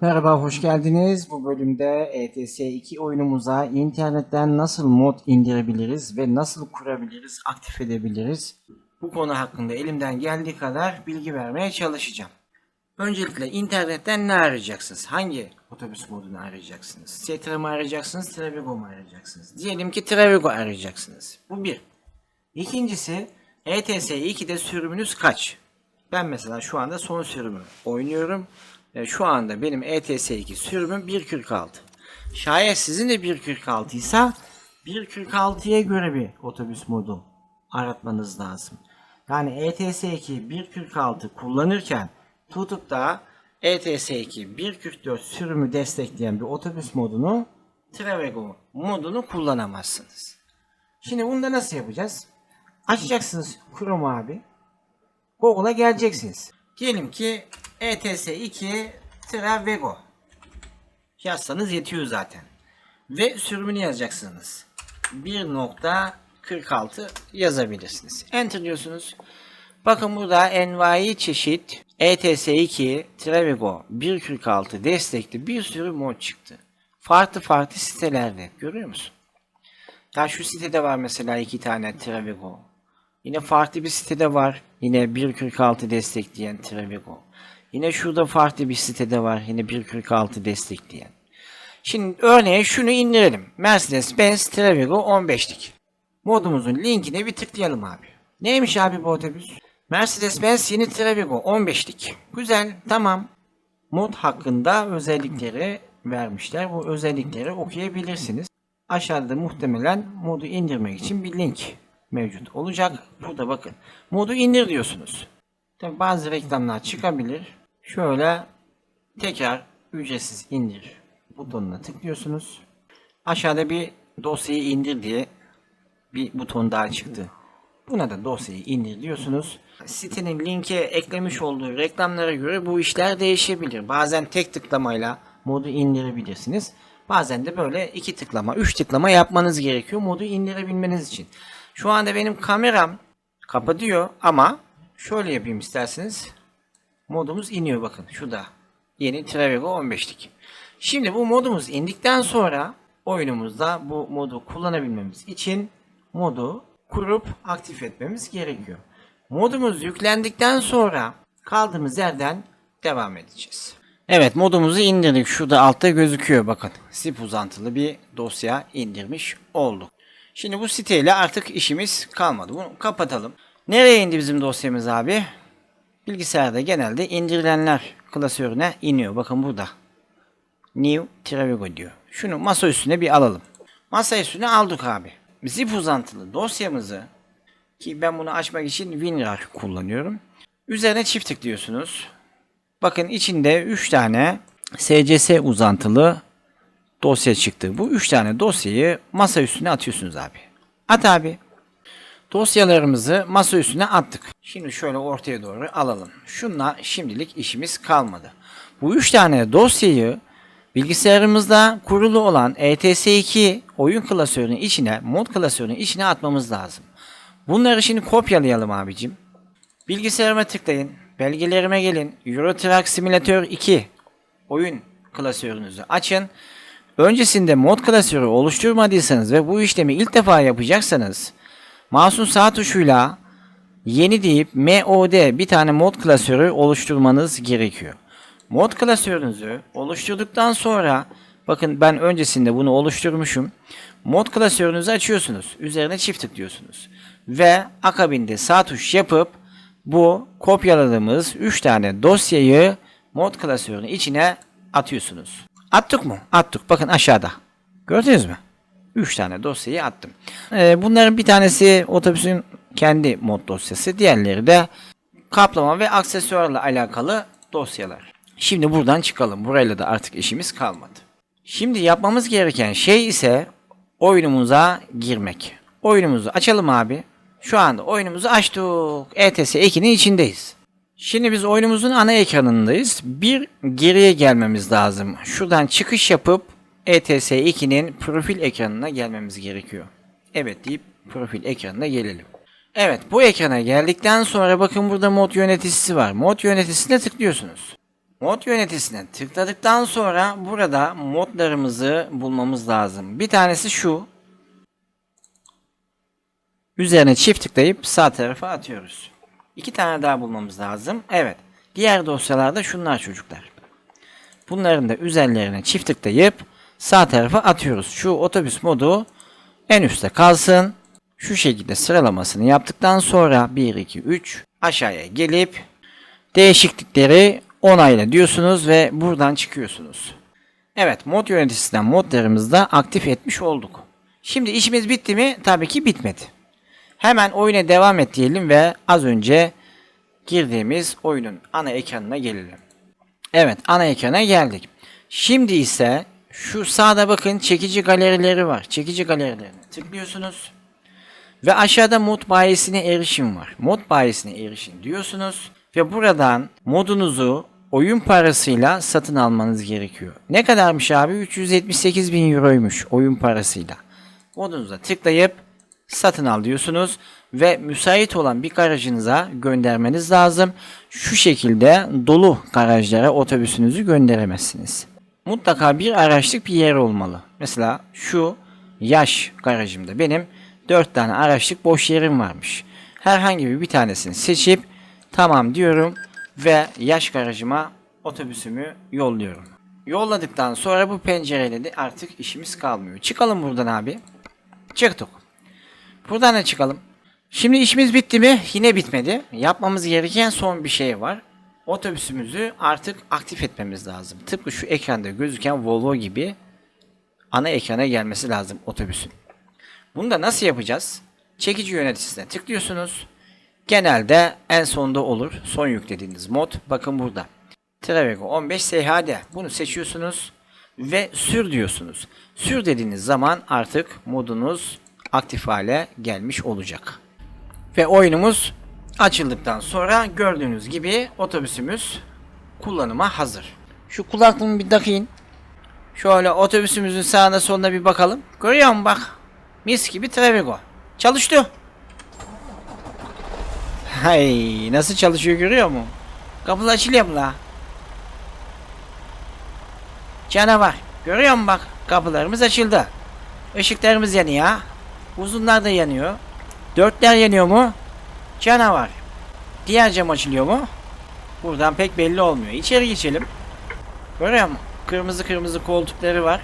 Merhaba, hoş geldiniz. Bu bölümde ETS 2 oyunumuza internetten nasıl mod indirebiliriz ve nasıl kurabiliriz, aktif edebiliriz? Bu konu hakkında elimden geldiği kadar bilgi vermeye çalışacağım. Öncelikle internetten ne arayacaksınız? Hangi otobüs modunu arayacaksınız? Setra mı arayacaksınız, Travigo mu arayacaksınız? Diyelim ki Travigo arayacaksınız. Bu bir. İkincisi ETS 2'de sürümünüz kaç? Ben mesela şu anda son sürümü oynuyorum. Ve şu anda benim ETS 2 sürümüm 1.46. Şayet sizin de 1.46 ise 1.46'ya göre bir otobüs modu aratmanız lazım. Yani ETS 2 1.46 kullanırken tutup da ETS 2 1.44 sürümü destekleyen bir otobüs modunu Travego modunu kullanamazsınız. Şimdi bunu da nasıl yapacağız? Açacaksınız Chrome abi. Google'a geleceksiniz. Diyelim ki E ETS 2 Travego yazsanız yetiyor zaten. Ve sürümünü yazacaksınız. 1.46 yazabilirsiniz. Enter diyorsunuz. Bakın burada envai çeşit E ETS 2 Travego 1.46 destekli bir sürü mod çıktı. Farklı farklı sitelerde görüyor musun? Ya şu sitede var mesela iki tane Travego. Yine farklı bir sitede var. Yine 1.46 destekleyen Travego. Yine şurada farklı bir sitede var. Yine 1.46 destekleyen. Şimdi örneğin şunu indirelim. Mercedes-Benz Travego 15'lik. Modumuzun linkine bir tıklayalım abi. Neymiş abi bu otobüs? Mercedes-Benz yeni Travego 15'lik. Güzel, tamam. Mod hakkında özellikleri vermişler. Bu özellikleri okuyabilirsiniz. Aşağıda muhtemelen modu indirmek için bir link mevcut olacak. Burada bakın. Modu indir diyorsunuz. Tabi bazı reklamlar çıkabilir. Şöyle tekrar ücretsiz indir butonuna tıklıyorsunuz. Aşağıda bir dosyayı indir diye bir buton daha çıktı. Buna da dosyayı indir diyorsunuz. Sitenin linke eklemiş olduğu reklamlara göre bu işler değişebilir. Bazen tek tıklamayla modu indirebilirsiniz. Bazen de böyle iki tıklama, üç tıklama yapmanız gerekiyor modu indirebilmeniz için. Şu anda benim kameram kapatıyor ama şöyle yapayım isterseniz. Modumuz iniyor bakın şurada. Yeni Travego 15'lik. Şimdi bu modumuz indikten sonra oyunumuzda bu modu kullanabilmemiz için modu kurup aktif etmemiz gerekiyor. Modumuz yüklendikten sonra kaldığımız yerden devam edeceğiz. Evet modumuzu indirdik. Şurada altta gözüküyor bakın. Zip uzantılı bir dosya indirmiş olduk. Şimdi bu siteyle artık işimiz kalmadı. Bunu kapatalım. Nereye indi bizim dosyamız abi? Bilgisayarda genelde indirilenler klasörüne iniyor. Bakın burada. New Travigo diyor. Şunu masa üstüne bir alalım. Masa üstüne aldık abi. Zip uzantılı dosyamızı ki ben bunu açmak için WinRAR kullanıyorum. Üzerine çift tıklıyorsunuz. Bakın içinde 3 tane SCS uzantılı dosya çıktı. Bu 3 tane dosyayı masa üstüne atıyorsunuz abi. At abi. Dosyalarımızı masa üstüne attık. Şimdi şöyle ortaya doğru alalım. Şunla şimdilik işimiz kalmadı. Bu 3 tane dosyayı bilgisayarımızda kurulu olan E ETS2 oyun klasörünün içine, mod klasörünün içine atmamız lazım. Bunları şimdi kopyalayalım abicim. Bilgisayarıma tıklayın. Belgelerime gelin. Euro Truck Simulator 2 oyun klasörünüzü açın. Öncesinde mod klasörü oluşturmadıysanız ve bu işlemi ilk defa yapacaksanız mouse'un sağ tuşuyla yeni deyip mod bir tane mod klasörü oluşturmanız gerekiyor. Mod klasörünüzü oluşturduktan sonra bakın ben öncesinde bunu oluşturmuşum. Mod klasörünüzü açıyorsunuz. Üzerine çift tıklıyorsunuz. Ve akabinde sağ tuş yapıp bu kopyaladığımız 3 tane dosyayı mod klasörünün içine atıyorsunuz. Attık mı? Attık. Bakın aşağıda. Gördünüz mü? 3 tane dosyayı attım. Ee, bunların bir tanesi otobüsün kendi mod dosyası. Diğerleri de kaplama ve aksesuarla alakalı dosyalar. Şimdi buradan çıkalım. Burayla da artık işimiz kalmadı. Şimdi yapmamız gereken şey ise oyunumuza girmek. Oyunumuzu açalım abi. Şu anda oyunumuzu açtık. ETS 2'nin içindeyiz. Şimdi biz oyunumuzun ana ekranındayız. Bir geriye gelmemiz lazım. Şuradan çıkış yapıp E ETS 2'nin profil ekranına gelmemiz gerekiyor. Evet deyip profil ekranına gelelim. Evet bu ekrana geldikten sonra bakın burada mod yöneticisi var. Mod yöneticisine tıklıyorsunuz. Mod yöneticisine tıkladıktan sonra burada modlarımızı bulmamız lazım. Bir tanesi şu. Üzerine çift tıklayıp sağ tarafa atıyoruz. İki tane daha bulmamız lazım. Evet. Diğer dosyalarda şunlar çocuklar. Bunların da üzerlerine çift tıklayıp sağ tarafa atıyoruz. Şu otobüs modu en üstte kalsın. Şu şekilde sıralamasını yaptıktan sonra 1, 2, 3 aşağıya gelip değişiklikleri onayla diyorsunuz ve buradan çıkıyorsunuz. Evet mod yöneticisinden modlarımızı da aktif etmiş olduk. Şimdi işimiz bitti mi? Tabii ki bitmedi. Hemen oyuna devam et diyelim ve az önce girdiğimiz oyunun ana ekranına gelelim. Evet ana ekrana geldik. Şimdi ise şu sağda bakın çekici galerileri var. Çekici galerilerine tıklıyorsunuz. Ve aşağıda mod bayisine erişim var. Mod bayisine erişim diyorsunuz. Ve buradan modunuzu oyun parasıyla satın almanız gerekiyor. Ne kadarmış abi? 378 bin euroymuş oyun parasıyla. Modunuza tıklayıp satın al diyorsunuz ve müsait olan bir garajınıza göndermeniz lazım. Şu şekilde dolu garajlara otobüsünüzü gönderemezsiniz. Mutlaka bir araçlık bir yer olmalı. Mesela şu yaş garajımda benim 4 tane araçlık boş yerim varmış. Herhangi bir tanesini seçip tamam diyorum ve yaş garajıma otobüsümü yolluyorum. Yolladıktan sonra bu pencereyle de artık işimiz kalmıyor. Çıkalım buradan abi. Çıktık. Buradan da çıkalım. Şimdi işimiz bitti mi? Yine bitmedi. Yapmamız gereken son bir şey var. Otobüsümüzü artık aktif etmemiz lazım. Tıpkı şu ekranda gözüken Volvo gibi ana ekrana gelmesi lazım otobüsün. Bunu da nasıl yapacağız? Çekici yöneticisine tıklıyorsunuz. Genelde en sonda olur. Son yüklediğiniz mod. Bakın burada. Travego 15 SHD. Bunu seçiyorsunuz ve sür diyorsunuz. Sür dediğiniz zaman artık modunuz aktif hale gelmiş olacak. Ve oyunumuz açıldıktan sonra gördüğünüz gibi otobüsümüz kullanıma hazır. Şu kulaklığımı bir takayım. Şöyle otobüsümüzün sağına soluna bir bakalım. Görüyor musun bak. Mis gibi Travego. Çalıştı. Hay nasıl çalışıyor görüyor mu? Kapılar açılıyor mu la? Canavar. Görüyor musun bak? Kapılarımız açıldı. Işıklarımız yanıyor. Uzunlar da yanıyor. Dörtler yanıyor mu? Canavar. Diğer cam açılıyor mu? Buradan pek belli olmuyor. İçeri geçelim. Görüyor musun? Kırmızı kırmızı koltukları var.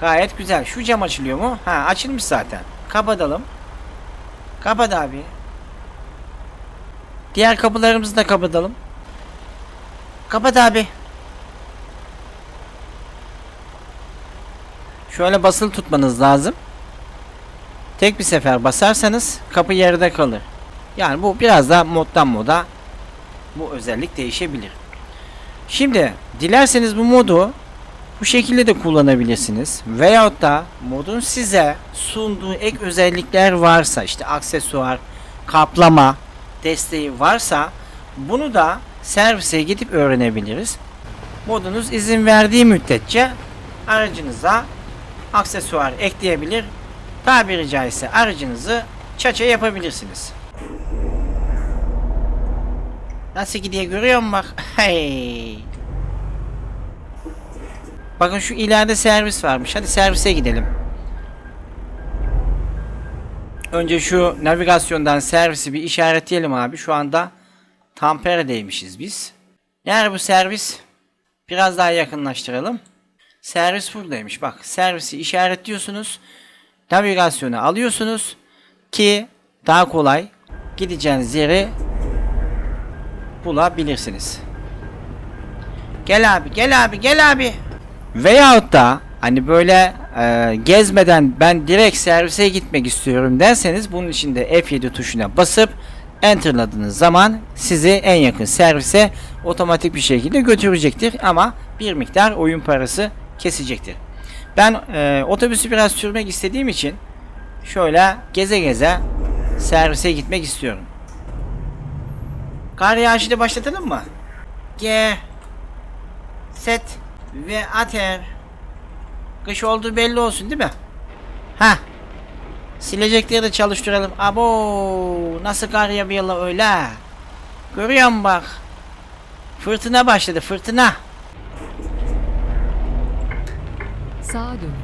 Gayet güzel. Şu cam açılıyor mu? Ha açılmış zaten. Kapatalım. Kapat abi. Diğer kapılarımızı da kapatalım. Kapat abi. Şöyle basılı tutmanız lazım. Tek bir sefer basarsanız kapı yerde kalır. Yani bu biraz da moddan moda bu özellik değişebilir. Şimdi dilerseniz bu modu bu şekilde de kullanabilirsiniz. Veyahut da modun size sunduğu ek özellikler varsa işte aksesuar, kaplama desteği varsa bunu da servise gidip öğrenebiliriz. Modunuz izin verdiği müddetçe aracınıza aksesuar ekleyebilir. Tabiri caizse aracınızı çaça yapabilirsiniz. Nasıl gidiyor görüyor musun bak? Hey. Bakın şu ileride servis varmış. Hadi servise gidelim. Önce şu navigasyondan servisi bir işaretleyelim abi. Şu anda Tampere'deymişiz biz. Yani bu servis biraz daha yakınlaştıralım. Servis buradaymış. Bak servisi işaretliyorsunuz. Navigasyonu alıyorsunuz ki daha kolay gideceğiniz yeri bulabilirsiniz. Gel abi, gel abi, gel abi. Veyahut da hani böyle e, gezmeden ben direkt servise gitmek istiyorum derseniz bunun için de F7 tuşuna basıp enterladığınız zaman sizi en yakın servise otomatik bir şekilde götürecektir ama bir miktar oyun parası kesecektir. Ben e, otobüsü biraz sürmek istediğim için şöyle geze geze servise gitmek istiyorum. Kar yağışı da başlatalım mı? G set ve ater kış olduğu belli olsun değil mi? Ha. Silecekleri de çalıştıralım. Abo nasıl kar yağıyor öyle. Görüyor musun bak? Fırtına başladı fırtına. Sağa dönün.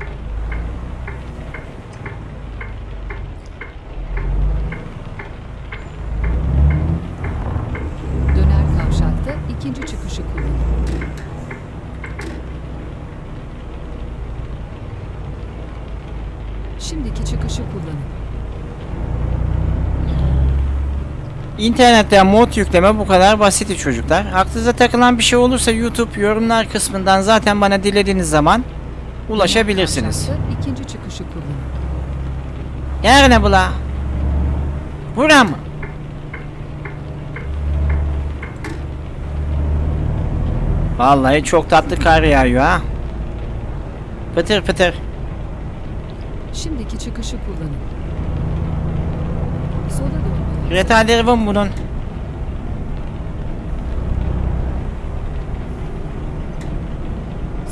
Döner kavşakta ikinci çıkışı kullanın. Şimdiki çıkışı kullanın. İnternetten mod yükleme bu kadar basit çocuklar. Aklınıza takılan bir şey olursa YouTube yorumlar kısmından zaten bana dilediğiniz zaman ulaşabilirsiniz. İkinci çıkışı kullanın. Nerede bu la? Bura mı? Vallahi çok tatlı kar yağıyor ha. Pıtır pıtır. Şimdiki çıkışı kullanın. Sola dönün. Retarderi var mı bunun?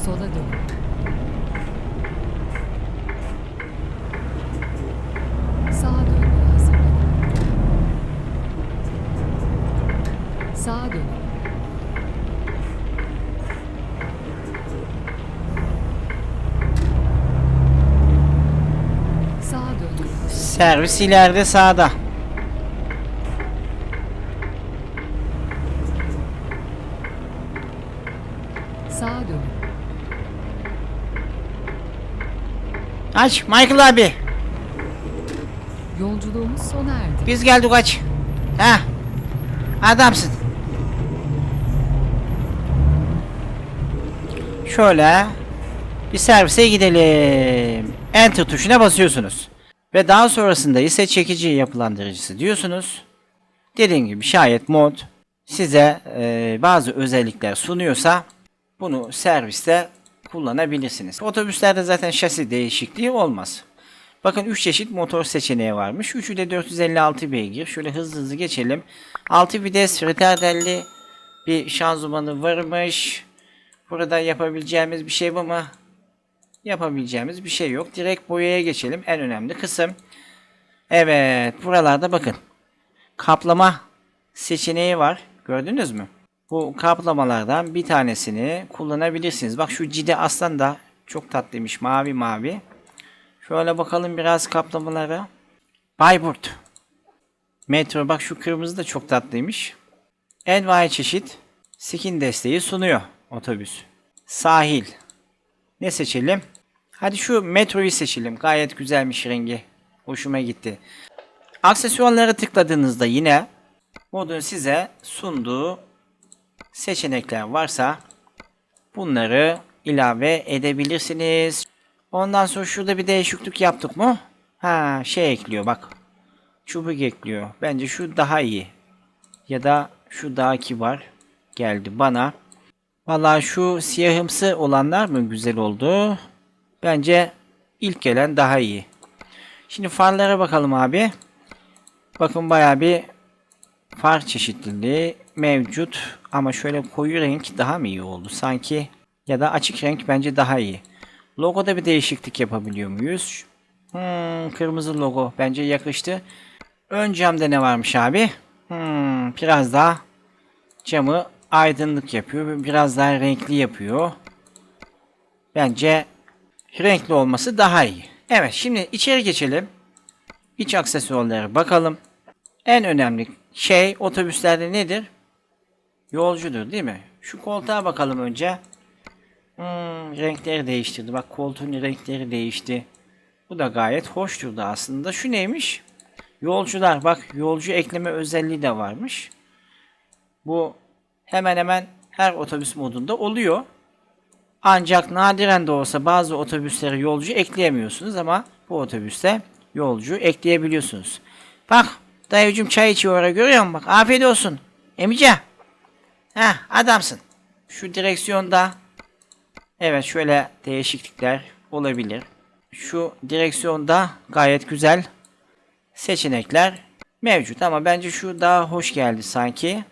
Sola dönün. Sağa dönmeye hazırlanın. Sağa dönün. Sağa dönün. Servis ileride sağda. Sağa dönün. Aç Michael abi. Yolculuğumuz sona erdi. Biz geldik aç. Ha. Adamsın. Şöyle bir servise gidelim. Enter tuşuna basıyorsunuz. Ve daha sonrasında ise çekici yapılandırıcısı diyorsunuz. Dediğim gibi şayet mod size e, bazı özellikler sunuyorsa bunu serviste kullanabilirsiniz. Otobüslerde zaten şasi değişikliği olmaz. Bakın 3 çeşit motor seçeneği varmış. Üçü de 456 beygir. Şöyle hızlı hızlı geçelim. 6 vites retarderli bir şanzımanı varmış. Burada yapabileceğimiz bir şey var mı? Yapabileceğimiz bir şey yok. Direkt boyaya geçelim. En önemli kısım. Evet. Buralarda bakın. Kaplama seçeneği var. Gördünüz mü? Bu kaplamalardan bir tanesini kullanabilirsiniz. Bak şu cide aslan da çok tatlıymış. Mavi mavi. Şöyle bakalım biraz kaplamalara. Bayburt. Metro bak şu kırmızı da çok tatlıymış. Envai çeşit skin desteği sunuyor otobüs. Sahil. Ne seçelim? Hadi şu metroyu seçelim. Gayet güzelmiş rengi. Hoşuma gitti. Aksesuarlara tıkladığınızda yine modun size sunduğu seçenekler varsa bunları ilave edebilirsiniz. Ondan sonra şurada bir değişiklik yaptık mı? Ha şey ekliyor bak. Çubuk ekliyor. Bence şu daha iyi. Ya da şu daha kibar geldi bana. Vallahi şu siyahımsı olanlar mı güzel oldu? Bence ilk gelen daha iyi. Şimdi farlara bakalım abi. Bakın bayağı bir far çeşitliliği mevcut. Ama şöyle koyu renk daha mı iyi oldu sanki? Ya da açık renk bence daha iyi. Logoda bir değişiklik yapabiliyor muyuz? Hmm, kırmızı logo bence yakıştı. Ön camda ne varmış abi? Hmm, biraz daha camı aydınlık yapıyor. Biraz daha renkli yapıyor. Bence renkli olması daha iyi. Evet şimdi içeri geçelim. İç aksesuarlara bakalım. En önemli şey otobüslerde nedir? Yolcudur değil mi? Şu koltuğa bakalım önce. Hmm, renkleri değiştirdi. Bak koltuğun renkleri değişti. Bu da gayet hoş durdu aslında. Şu neymiş? Yolcular. Bak yolcu ekleme özelliği de varmış. Bu hemen hemen her otobüs modunda oluyor. Ancak nadiren de olsa bazı otobüslere yolcu ekleyemiyorsunuz ama bu otobüste yolcu ekleyebiliyorsunuz. Bak dayıcım çay içiyor orada görüyor musun? Bak afiyet olsun. Emice. Heh adamsın. Şu direksiyonda Evet şöyle değişiklikler olabilir. Şu direksiyonda gayet güzel seçenekler mevcut ama bence şu daha hoş geldi sanki.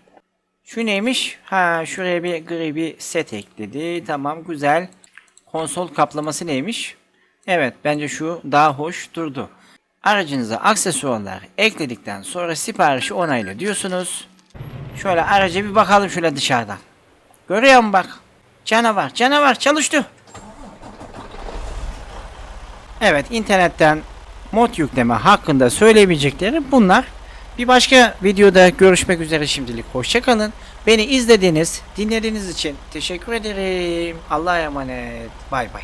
Şu neymiş? Ha şuraya bir gri bir set ekledi. Tamam güzel. Konsol kaplaması neymiş? Evet bence şu daha hoş durdu. Aracınıza aksesuarlar ekledikten sonra siparişi onayla diyorsunuz. Şöyle araca bir bakalım şöyle dışarıdan. Görüyor musun bak? Canavar, canavar çalıştı. Evet, internetten mod yükleme hakkında söyleyebilecekleri bunlar. Bir başka videoda görüşmek üzere şimdilik. Hoşçakalın. Beni izlediğiniz, dinlediğiniz için teşekkür ederim. Allah'a emanet. Bay bay.